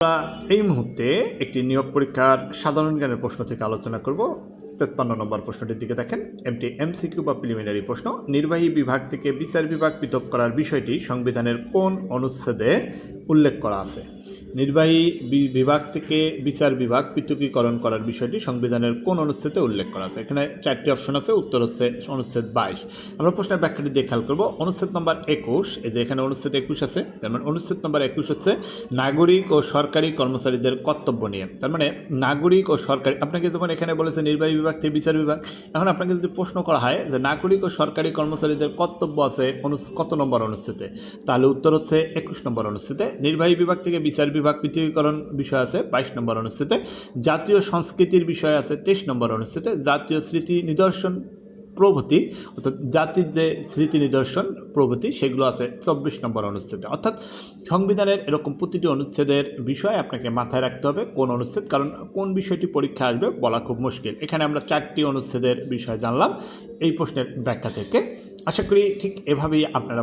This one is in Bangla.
আমরা এই মুহূর্তে একটি নিয়োগ পরীক্ষার সাধারণ জ্ঞানের প্রশ্ন থেকে আলোচনা করব। তেপ্পান্ন নম্বর প্রশ্নটির দিকে দেখেন। এমটি এমসিকিউ বা প্রিলিমিনারি প্রশ্ন। নির্বাহী বিভাগ থেকে বিচার বিভাগ পৃথক করার বিষয়টি সংবিধানের কোন অনুচ্ছেদে উল্লেখ করা আছে? নির্বাহী বিভাগ থেকে বিচার বিভাগ পৃথকীকরণ করার বিষয়টি সংবিধানের কোন অনুচ্ছেদে উল্লেখ করা আছে? এখানে চারটি অপশন আছে। উত্তর হচ্ছে অনুচ্ছেদ বাইশ। আমরা প্রশ্নের ব্যাখ্যাটি দিয়ে খেয়াল করব। অনুচ্ছেদ নম্বর একুশ, এই যে এখানে অনুচ্ছেদ একুশ আছে, তার মানে অনুচ্ছেদ নম্বর একুশ হচ্ছে নাগরিক ও সরকারি কর্মচারীদের কর্তব্য নিয়ে। তার মানে নাগরিক ও সরকারি, আপনাকে যেমন এখানে বলেছে নির্বাহী বিভাগ থেকে বিচার বিভাগ। এখন আপনাকে যদি প্রশ্ন করা হয় যে নাগরিক ও সরকারি কর্মচারীদের কর্তব্য আছে কত নম্বর অনুচ্ছেদে? তাহলে উত্তর হচ্ছে একুশ নম্বর অনুচ্ছেদে। নির্বাহী বিভাগ থেকে বিচার বিভাগ পৃথিবীকরণ বিষয় আছে বাইশ নম্বর অনুচ্ছেদে। জাতীয় সংস্কৃতির বিষয় আছে তেইশ নম্বর অনুচ্ছেদে। জাতীয় স্মৃতি নিদর্শন প্রভৃতি, অর্থাৎ জাতির যে স্মৃতি নিদর্শন প্রভৃতি, সেগুলো আছে চব্বিশ নম্বর অনুচ্ছেদে। অর্থাৎ সংবিধানের এরকম প্রতিটি অনুচ্ছেদের বিষয় আপনাকে মাথায় রাখতে হবে, কোন অনুচ্ছেদ, কারণ কোন বিষয়টি পরীক্ষা আসবে বলা খুব মুশকিল। এখানে আমরা চারটি অনুচ্ছেদের বিষয় জানলাম এই প্রশ্নের ব্যাখ্যা থেকে। আশা করি ঠিক এভাবেই আপনারা